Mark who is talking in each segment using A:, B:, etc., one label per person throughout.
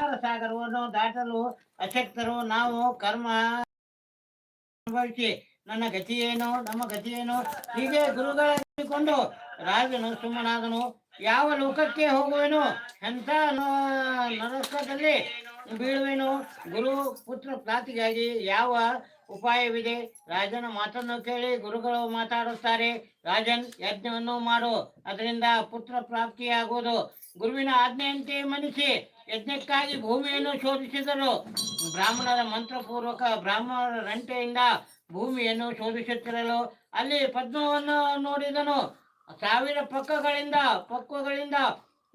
A: ಸಾಗರವನ್ನು ದಾಟಲು ಅಶಕ್ತರು. ನಾವು ಕರ್ಮ ಅನುಭವಿಸಿ ನನ್ನ ಗತಿಯೇನು ನಮ್ಮ ಗತಿ ಏನು? ಹೀಗೆ ಗುರುಗಳಿಕೊಂಡು ರಾಜನು ಸುಮ್ಮನಾದನು. ಯಾವ ಲೋಕಕ್ಕೆ ಹೋಗುವೆನು? ಎಂಥ ನರಸದಲ್ಲಿ ಬೀಳುವೆನು? ಗುರು ಪುತ್ರ ಪ್ರಾತಿಗಾಗಿ ಯಾವ ಉಪಾಯವಿದೆ? ರಾಜನ ಮಾತನ್ನು ಕೇಳಿ ಗುರುಗಳು ಮಾತಾಡುತ್ತಾರೆ. ರಾಜನ್, ಯಜ್ಞವನ್ನು ಮಾಡು. ಅದರಿಂದ ಪುತ್ರ ಪ್ರಾಪ್ತಿಯಾಗುವುದು. ಗುರುವಿನ ಆಜ್ಞೆಯಂತೆ ಮನಿಸಿ. ಯಜ್ಞಕ್ಕಾಗಿ ಭೂಮಿಯನ್ನು ಶೋಧಿಸಿದರು. ಬ್ರಾಹ್ಮಣರ ಮಂತ್ರಪೂರ್ವಕ ಬ್ರಾಹ್ಮಣರ ರಂಟೆಯಿಂದ ಭೂಮಿಯನ್ನು ಶೋಧಿಸುತ್ತಿರಲು ಅಲ್ಲಿ ಪದ್ಮವನ್ನು ನೋಡಿದನು. ಸಾವಿರ ಪಕ್ಕಗಳಿಂದ, ಪಕ್ವಗಳಿಂದ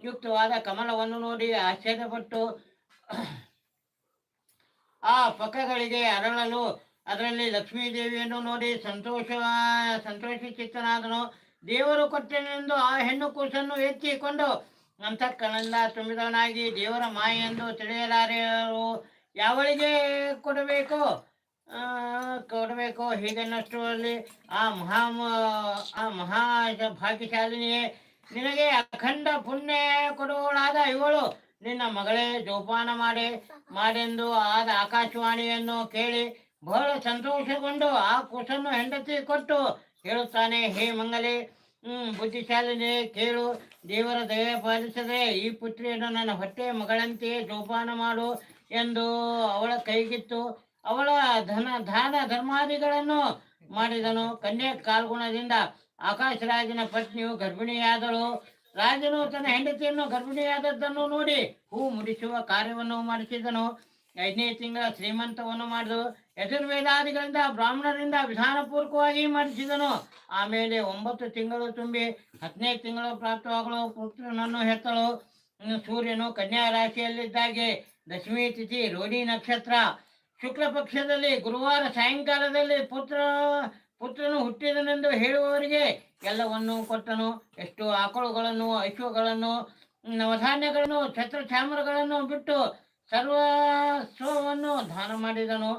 A: ಯುಕ್ತವಾದ ಕಮಲವನ್ನು ನೋಡಿ ಆಶ್ಚರ್ಯಪಟ್ಟು, ಆ ಪಕ್ಕಗಳಿಗೆ ಅರಳಲು ಅದರಲ್ಲಿ ಲಕ್ಷ್ಮೀ ದೇವಿಯನ್ನು ನೋಡಿ ಸಂತೋಷ ಸಂತೋಷ ಚಿತ್ತನಾದನು ದೇವರು ಕೊಟ್ಟನೆಂದು ಆ ಹೆಣ್ಣು ಕೂಸನ್ನು ಎತ್ತಿಕೊಂಡು ಅಂತಃಕರಣಿಂದ ತುಂಬಿದವನಾಗಿ ದೇವರ ಮಾಯೆಂದು ತಿಳಿಯಲಾರೆಯರು ಯಾವಳಿಗೆ ಕೊಡಬೇಕು? ಕೊಡಬೇಕು. ಕೊಡಬೇಕು ಹೀಗೆನ್ನಷ್ಟರಲ್ಲಿ ಆ ಮಹಾ ಆ ಮಹಾ ಭಾಗ್ಯಶಾಲಿನಿಯೇ, ನಿನಗೆ ಅಖಂಡ ಪುಣ್ಯ ಕೊಡುವಳಾದ ಇವಳು. ನಿನ್ನ ಮಗಳೇ, ಜೋಪಾನ ಮಾಡಿ, ಮಾಡೆಂದು ಆದ ಆಕಾಶವಾಣಿಯನ್ನು ಕೇಳಿ ಬಹಳ ಸಂತೋಷಗೊಂಡು ಆ ಕೂಸನ್ನು ಹೆಂಡತಿ ಕೊಟ್ಟು ಹೇಳುತ್ತಾನೆ, ಹೇ ಮಂಗಲಿ, ಹ್ಮ್ ಬುದ್ಧಿಶಾಲಿನಿ ಕೇಳು ದೇವರ ದಯ ಪಾಲಿಸದೆ ಈ ಪುತ್ರಿಯನ್ನು ನನ್ನ ಹೊಟ್ಟೆ ಮಗಳಂತೆಯೇ ಜೋಪಾನ ಮಾಡು ಎಂದು ಅವಳ ಕೈಗಿತ್ತು. ಅವಳ ಧನ, ದಾನ ಧರ್ಮಾದಿಗಳನ್ನು ಮಾಡಿದನು. ಕನ್ಯಾ ಕಾಲ್ಗುಣದಿಂದ ಆಕಾಶ ರಾಜನ ಪತ್ನಿಯು ಗರ್ಭಿಣಿಯಾದಳು. ರಾಜನು ತನ್ನ ಹೆಂಡತಿಯನ್ನು ಗರ್ಭಿಣಿಯಾದದ್ದನ್ನು ನೋಡಿ ಹೂ ಮುಡಿಸುವ ಕಾರ್ಯವನ್ನು ಮಾಡಿಸಿದನು. ಐದನೇ ತಿಂಗಳ ಶ್ರೀಮಂತವನ್ನು ಮಾಡಿದು ಯಜುರ್ವೇದಾದಿಗಳಿಂದ ಬ್ರಾಹ್ಮಣರಿಂದ ವಿಧಾನಪೂರ್ವಕವಾಗಿ ಮಾಡಿಸಿದನು ಆಮೇಲೆ ಒಂಬತ್ತು ತಿಂಗಳು ತುಂಬಿ ಹದಿನೈದು ತಿಂಗಳು ಪ್ರಾಪ್ತವಾಗಲು ಪುತ್ರನನ್ನು ಹೆತ್ತಳು. ಸೂರ್ಯನು ಕನ್ಯಾ ರಾಶಿಯಲ್ಲಿದ್ದಾಗೆ. ದಶಮಿ ತಿಥಿ, ರೋಹಿಣಿ ನಕ್ಷತ್ರ. ಶುಕ್ಲ ಪಕ್ಷದಲ್ಲಿ ಗುರುವಾರ ಸಾಯಂಕಾಲದಲ್ಲಿ ಪುತ್ರ, ಪುತ್ರನು ಹುಟ್ಟಿದನೆಂದು ಹೇಳುವವರಿಗೆ ಎಲ್ಲವನ್ನು ಕೊಟ್ಟನು. ಎಷ್ಟು ಆಕಳುಗಳನ್ನು ಐಶ್ವಗಳನ್ನು ನವಧಾನ್ಯಗಳನ್ನು ಛತ್ರ ಚಾಮರಗಳನ್ನು ಬಿಟ್ಟು ಸರ್ವಸ್ವವನ್ನು ದಾನ ಮಾಡಿದನು.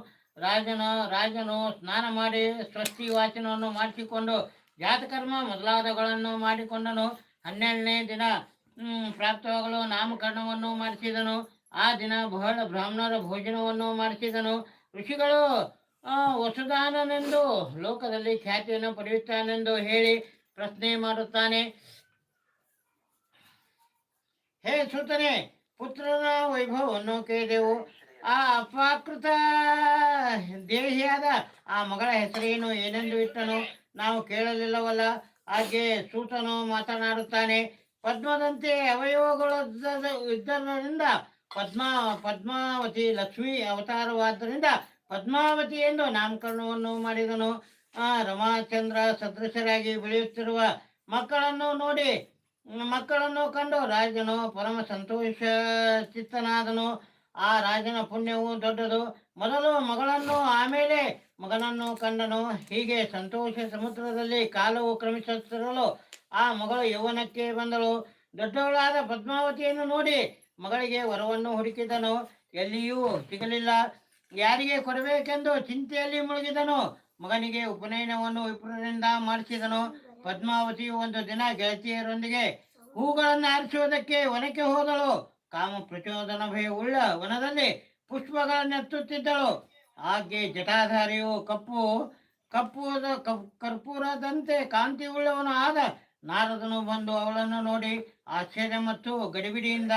A: ರಾಜನ ರಾಜನು ಸ್ನಾನ ಮಾಡಿ ಸೃಷ್ಟಿ ವಾಚನವನ್ನು ಮಾಡಿಸಿಕೊಂಡು ಜಾತಕರ್ಮ ಮೊದಲಾದಗಳನ್ನು ಮಾಡಿಕೊಂಡನು. ಹನ್ನೆರಡನೇ ದಿನ ಪ್ರಾಪ್ತವಾಗಲು ನಾಮಕರಣವನ್ನು ಮಾಡಿಸಿದನು. ಆ ದಿನ ಬಹಳ ಬ್ರಾಹ್ಮಣರ ಭೋಜನವನ್ನು ಮಾಡಿಸಿದನು. ಋಷಿಗಳು ಹೊಸದಾನನೆಂದು ಲೋಕದಲ್ಲಿ ಖ್ಯಾತಿಯನ್ನು ಪಡೆಯುತ್ತಾನೆಂದು ಹೇಳಿ ಪ್ರಶ್ನೆ ಮಾಡುತ್ತಾನೆ. ಹೇ ಸುತನೆ ಪುತ್ರನ ವೈಭವವನ್ನು ಕೇಳಿದೆವು. ಆ ಅಪಾಕೃತ ದೇಹಿಯಾದ ಆ ಮಗಳ ಹೆಸರೇನು ಏನೆಂದು ಇಟ್ಟನು? ನಾವು ಕೇಳಲಿಲ್ಲವಲ್ಲ. ಹಾಗೆ ಸೂತನು ಮಾತನಾಡುತ್ತಾನೆ. ಪದ್ಮದಂತೆ ಅವಯವಗಳು ಇದ್ದರಿಂದ ಪದ್ಮ, ಪದ್ಮಾವತಿ ಲಕ್ಷ್ಮಿ ಅವತಾರವಾದ್ದರಿಂದ ಪದ್ಮಾವತಿ ಎಂದು ನಾಮಕರಣವನ್ನು ಮಾಡಿದನು. ಆ ರಮಾಚಂದ್ರ ಸದೃಶರಾಗಿ ಬೆಳೆಯುತ್ತಿರುವ ಮಕ್ಕಳನ್ನು ನೋಡಿ ಮಕ್ಕಳನ್ನು ಕಂಡು ರಾಜನು ಪರಮ ಸಂತೋಷ ಚಿತ್ತನಾದನು. ಆ ರಾಜನ ಪುಣ್ಯವು ದೊಡ್ಡದು. ಮೊದಲು ಮಗಳನ್ನು, ಆಮೇಲೆ ಮಗನನ್ನು ಕಂಡನು. ಹೀಗೆ ಸಂತೋಷ ಸಮುದ್ರದಲ್ಲಿ ಕಾಲವು ಕ್ರಮಿಸುತ್ತಿರಲು ಆ ಮಗಳು ಯೌವನಕ್ಕೆ ಬಂದಳು. ದೊಡ್ಡವಳಾದ ಪದ್ಮಾವತಿಯನ್ನು ನೋಡಿ ಮಗಳಿಗೆ ವರವನ್ನು ಹುಡುಕಿದನು. ಎಲ್ಲಿಯೂ ಸಿಗಲಿಲ್ಲ. ಯಾರಿಗೆ ಕೊಡಬೇಕೆಂದು ಚಿಂತೆಯಲ್ಲಿ ಮುಳುಗಿದನು. ಮಗನಿಗೆ ಉಪನಯನವನ್ನು ವಿಪ್ರರಿಂದ ಮಾಡಿಸಿದನು. ಪದ್ಮಾವತಿಯು ಒಂದು ದಿನ ಗೆಳತಿಯರೊಂದಿಗೆ ಹೂಗಳನ್ನು ಆರಿಸುವುದಕ್ಕೆ ವನಕ್ಕೆ ಹೋದಳು. ಕಾಮ ಪ್ರಚೋದನ ಭಯವುಳ್ಳ ವನದಲ್ಲಿ ಪುಷ್ಪಗಳನ್ನೆತ್ತುತ್ತಿದ್ದಳು. ಆಕೆ ಜಟಾಧಾರಿಯು ಕಪ್ಪು ಕಪ್ಪು ಕಪ್- ಕರ್ಪೂರದಂತೆ ಕಾಂತಿ ಉಳ್ಳವನು ಆದ ನಾರದನು ಬಂದು ಅವಳನ್ನು ನೋಡಿ ಆಶ್ಚರ್ಯ ಮತ್ತು ಗಡಿಬಿಡಿಯಿಂದ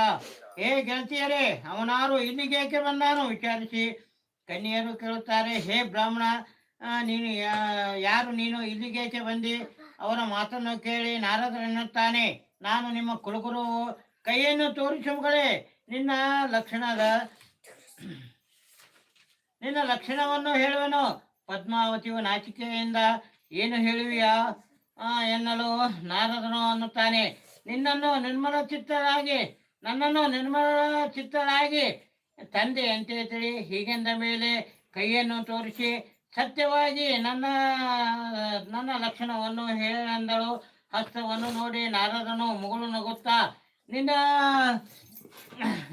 A: ಹೇ ಗೆಳತಿಯರೇ, ಅವನಾರು ಇಲ್ಲಿಗೇಕೆ ಬಂದಾನು? ವಿಚಾರಿಸಿ ಕನ್ಯರು ಕೇಳುತ್ತಾರೆ, ಹೇ ಬ್ರಾಹ್ಮಣ ನೀನು ಯಾರು ನೀನು ಇಲ್ಲಿಗೇಕೆ ಬಂದಿ? ಅವರ ಮಾತನ್ನು ಕೇಳಿ ನಾರದರೆನ್ನುತ್ತಾನೆ ನಾನು ನಿಮ್ಮ ಕುಲಗುರು ಕೈಯನ್ನು ತೋರಿಸು ಮಗಳೇ ನಿನ್ನ ಲಕ್ಷಣದ ನಿನ್ನ ಲಕ್ಷಣವನ್ನು ಹೇಳುವನು. ಪದ್ಮಾವತಿಯು ನಾಚಿಕೆಯಿಂದ, ಏನು ಹೇಳುವಿಯಾ? ಎನ್ನಲು ನಾರದನು ಅನ್ನುತ್ತಾನೆ. ನಿನ್ನನ್ನು ನಿರ್ಮಲ ಚಿತ್ತರಾಗಿ, ನನ್ನನ್ನು ನಿರ್ಮಲ ಚಿತ್ತರಾಗಿ. ಅಂತ ತಿಳಿ ಹೀಗೆಂದ ಮೇಲೆ ಕೈಯನ್ನು ತೋರಿಸಿ ಸತ್ಯವಾಗಿ ನನ್ನ ನನ್ನ ಲಕ್ಷಣವನ್ನು ಹೇಳೆಂದಳು. ಹಸ್ತವನ್ನು ನೋಡಿ ನಾರದನು ಮುಗುಳು ನಗುತ್ತಾ, ನಿನ್ನ,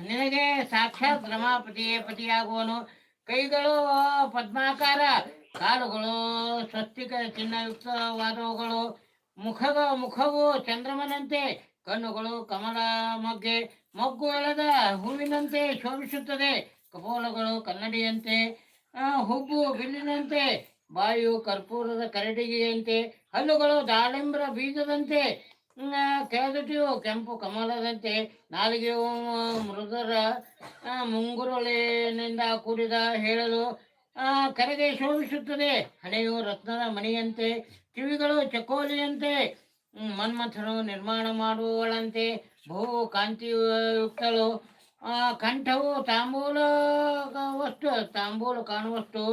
A: ನಿನಗೆ ಸಾಕ್ಷಾತ್ ರಮಾಪತಿಯೇ ಪತಿಯಾಗುವನು. ಕೈಗಳು ಪದ್ಮಾಕಾರ, ಕಾಲುಗಳು ಸ್ವಸ್ತಿಕ ಚಿನ್ನಯುಕ್ತವಾದವುಗಳು. ಮುಖದ ಮುಖವು ಚಂದ್ರಮನಂತೆ, ಕಣ್ಣುಗಳು ಕಮಲ ಮೊಗ್ಗೆ. ಮೊಗ್ಗು ಎಳೆದ ಹೂವಿನಂತೆ ಶೋಭಿಸುತ್ತದೆ. ಕಪೋಲಗಳು ಕನ್ನಡಿಯಂತೆ. ಹುಬ್ಬು ಬಿಲ್ಲಿನಂತೆ ಬಾಯು ಕರ್ಪೂರದ ಕರಡಿಗೆಯಂತೆ ಹಲ್ಲುಗಳು ದಾಳಿಂಬರ ಬೀಜದಂತೆ ಮ್, ಕೆಂಪು ಕಮಲದಂತೆ ನಾಲಿಗೆಯು ಮೃದರ ಮುಂಗುರುಳಿನಿಂದ ಕೂಡಿದ ಹೇಳಲು ಕರೆಗೆ ಶೋಭಿಸುತ್ತದೆ. ಹಣೆಯು ರತ್ನದ ಮಣಿಯಂತೆ ಕಿವಿಗಳು ಚಕೋಲಿಯಂತೆ ಮನ್ಮಥನು ನಿರ್ಮಾಣ ಮಾಡುವವಳಂತೆ ಬಹು ಕಾಂತಿಯುಕ್ತಳು ಕಂಠವು ತಾಂಬೂಲ ವಸ್ತು ತಾಂಬೂಲ ಕಾಣುವಷ್ಟು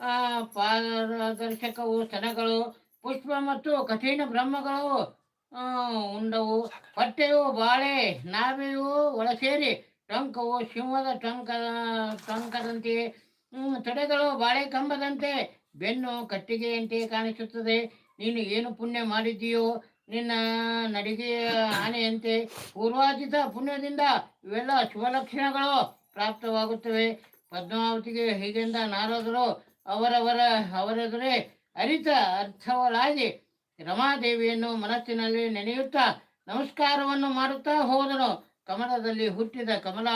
A: ಆ, ಪಾರದರ್ಶಕವು ಸ್ತನಗಳು ಪುಷ್ಪ ಮತ್ತು ಕಠಿಣ ಬ್ರಹ್ಮಗಳು ಉಂಡವು. ಪಟ್ಟೆಯು ಬಾಳೆ ನಾವೆಯು ಒಳಸೇರಿ ಟೊಂಕವು ಸಿಂಹದ ಟೊಂಕ ಟೊಂಕದಂತೆ ತೊಡೆಗಳು ಬಾಳೆ ಕಂಬದಂತೆ ಬೆನ್ನು ಕಟ್ಟಿಗೆಯಂತೆ ಕಾಣಿಸುತ್ತದೆ. ನೀನು ಏನು ಪುಣ್ಯ ಮಾಡಿದ್ದೀಯೋ ನಿನ್ನ ನಡಿಗೆ ಆನೆಯಂತೆ ಪೂರ್ವಾಜಿತ ಪುಣ್ಯದಿಂದ ಇವೆಲ್ಲ ಶುಭಲಕ್ಷಣಗಳು ಪ್ರಾಪ್ತವಾಗುತ್ತವೆ. ಪದ್ಮಾವತಿಗೆ ಹೀಗೆಂದ ನಾರದರು ಅವರವರ ಅವರೆದುರೇ ಅರಿತ ಅರ್ಥವಳಾಗಿ ರಮಾದೇವಿಯನ್ನು ಮನಸ್ಸಿನಲ್ಲಿ ನೆನೆಯುತ್ತಾ ನಮಸ್ಕಾರವನ್ನು ಮಾಡುತ್ತಾ ಹೋದನು. ಕಮಲದಲ್ಲಿ ಹುಟ್ಟಿದ ಕಮಲ,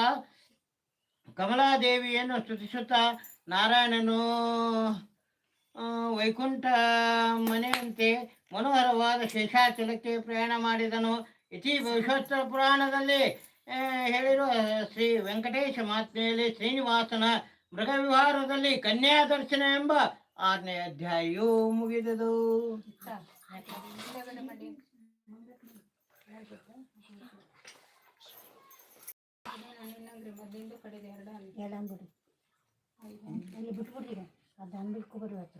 A: ಕಮಲಾದೇವಿಯನ್ನು ಸ್ತುತಿಸುತ್ತಾ ನಾರಾಯಣನು ವೈಕುಂಠ ಮನೆಯಂತೆ ಮನೋಹರವಾದ ಶೇಷಾಚಲಕ್ಕೆ ಪ್ರಯಾಣ ಮಾಡಿದನು. ಇತಿ ಭವಿಷ್ಯೋತ್ತರ ಪುರಾಣದಲ್ಲಿ ಹೇಳಿರುವ ಶ್ರೀ ವೆಂಕಟೇಶ ಮಾತ್ಮೆಯಲ್ಲಿ ಶ್ರೀನಿವಾಸನ ಮೃಗವಿಹಾರದಲ್ಲಿ ಕನ್ಯಾ ದರ್ಶನ ಎಂಬ ಆರನೇ ಅಧ್ಯಾಯವು ಮುಗಿದುದು.
B: ಇಲ್ಲಿ ಬಿಟ್ಬಿಡ್ರಿ ಅದು ಅಂಬಿಡ್ಕೊ ಬರ್ಬೇಕು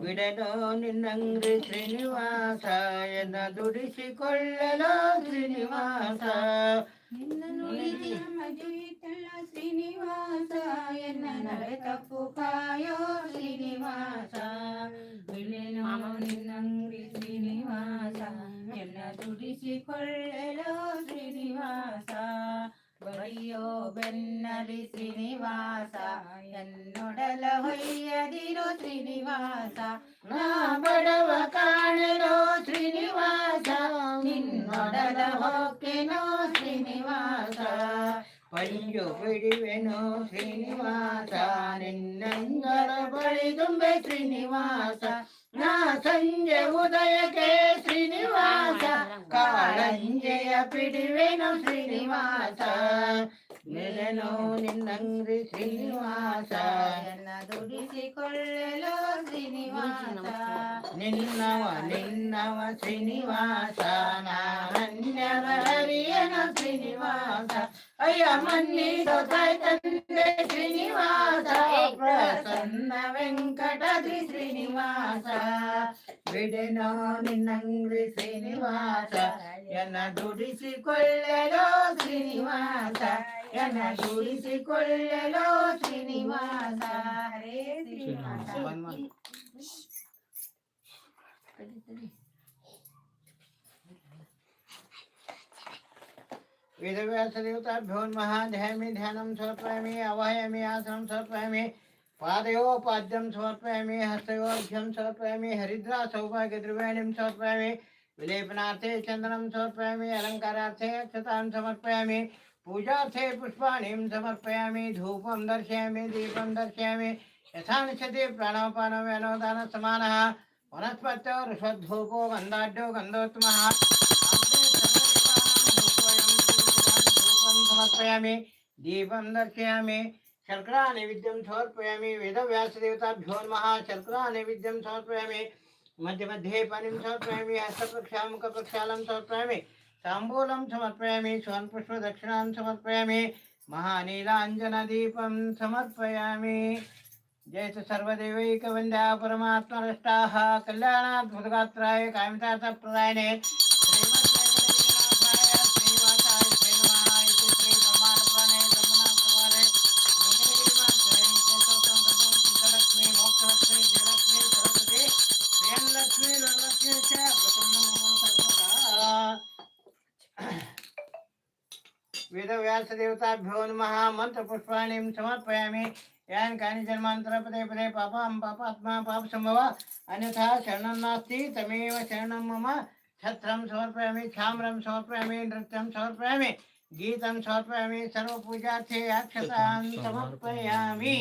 A: ಬಿಡಲು ನಿನ್ನಂಗ್ರಿ ಶ್ರೀನಿವಾಸ ಎನ್ನ ದುಡಿಸಿಕೊಳ್ಳಲು ಶ್ರೀನಿವಾಸ
C: ನಿನ್ನ ನುಡಿದಿ ಮಜುಯಿತಲ್ಲ ಶ್ರೀನಿವಾಸ ಎನ್ನ ನಡೆ ತಪ್ಪು ಕಾಯೋ ಶ್ರೀನಿವಾಸ ಬಿಳೆನೋ ನಿನ್ನಂಗ್ರಿ ಶ್ರೀನಿವಾಸ ಎನ್ನ ದುಡಿಸಿಕೊಳ್ಳಲು ಶ್ರೀನಿವಾಸ ಬರಿಯೋ ಬೆನ್ನಲಿ ಶ್ರೀನಿವಾಸ ಎನ್ನೊಡಲ ಹೊಯ್ಯದಿರೋ ಶ್ರೀನಿವಾಸ
A: ನಾ ಬಡವ ಕಾಣಲು ಶ್ರೀನಿವಾಸ
C: ನಿನ್ನೊಡಲ ಹೊಕ್ಕೆನೋ ಶ್ರೀನಿವಾಸ
A: ಪಂಜು ಬಿಡುವೆನು ಶ್ರೀನಿವಾಸ ನಿನ್ನಂಗಳ ಬಳಿ ತುಂಬೆ ಶ್ರೀನಿವಾಸ ನಾ ಸಂಜೆ ಉದಯಕ್ಕೆ ಶ್ರೀನಿವಾಸ ಕಾಳಂಜೆಯ ಪಿಡುವೆನು ಶ್ರೀನಿವಾಸ ನೆಲೆನೋ ನಿನ್ನಂಗ್ರಿ ಶ್ರೀನಿವಾಸ
C: ಎನ್ನ ದುಡಿಸಿಕೊಳ್ಳಲು ಶ್ರೀನಿವಾಸ
A: ನಿನ್ನವ ನಿನ್ನವ ಶ್ರೀನಿವಾಸ ನಾನನ್ಯವ ಶ್ರೀನಿವಾಸ ಅಯ್ಯ ಮನ್ನಿದು ತಾಯಿ ತಂದೆ ಶ್ರೀನಿವಾಸ ಪ್ರಸನ್ನ ವೆಂಕಟದ್ರಿ ಶ್ರೀನಿವಾಸ ಬಿಡೆನೋ ನಿನ್ನಂಗ್ರಿ ಶ್ರೀನಿವಾಸ ಎನ್ನ ದುಡಿಸಿಕೊಳ್ಳಲೋ ಶ್ರೀನಿವಾಸ ಎನ್ನ ದುಡಿಸಿಕೊಳ್ಳಲೋ ಶ್ರೀನಿವಾಸ
C: ಹರೇ ಶ್ರೀನಿವಾಸ
A: विदव्यासदेवताभ्योन्मः ध्यामि ध्यानं समर्पयामि अवहयामि आसनं समर्पयामि, पादयोपाद्यं समर्पयामि हस्तयोभ्यं समर्पयामि, हरिद्रा सौभाग्यद्रव्याणिं समर्पयामि, विलेपनार्थे चन्दनं समर्पयामि, अलङ्कारार्थे अक्षतां समर्पयामि, पूजार्थे पुष्पाणिं समर्पयामि, धूपं दर्शयामि, दीपं दर्शयामि यथा निश्यति प्राणोपानो व्यनोदानसमानः वनस्पत्यो ऋषद्धूपो गन्धाढ्यो गन्धोत्तमः। సమర్పయామి దీపం దర్శయామి శర్కరా నైవేద్యం సమర్పయామి వేదవ్యాసదేవతాభ్యో నమ శర్కరా నైవేద్యం సమర్పయామి మధ్య మధ్యే పనిం సమర్పయామి హస్తప్రక్షాముఖప్రక్షాళం సమర్పయామి తాంబూలం సమర్పయామి స్వర్ణపుష్ప దక్షిణాం సమర్పయామి మహానీలాంజనదీపం సమర్పయామి జయతు సర్వదేవైకవంద్యా పరమాత్మరష్టాः కళ్యాణాద్భుతగాత్రాయ కామితార్థప్రదాయనే वेदव्यासदेवताभ्यो नमः मन्त्रपुष्पाणिं समर्पयामि। यान् कानि जन्मान्तर पदे पदे पापां पापात्मा पापसम्भव अन्यथा शरणं नास्ति तमेव शरणं मम। छत्रं समर्पयामि छाम्रं समर्पयामि नृत्यं समर्पयामि गीतं समर्पयामि सर्वपूजार्थे अक्षतां समर्पयामि।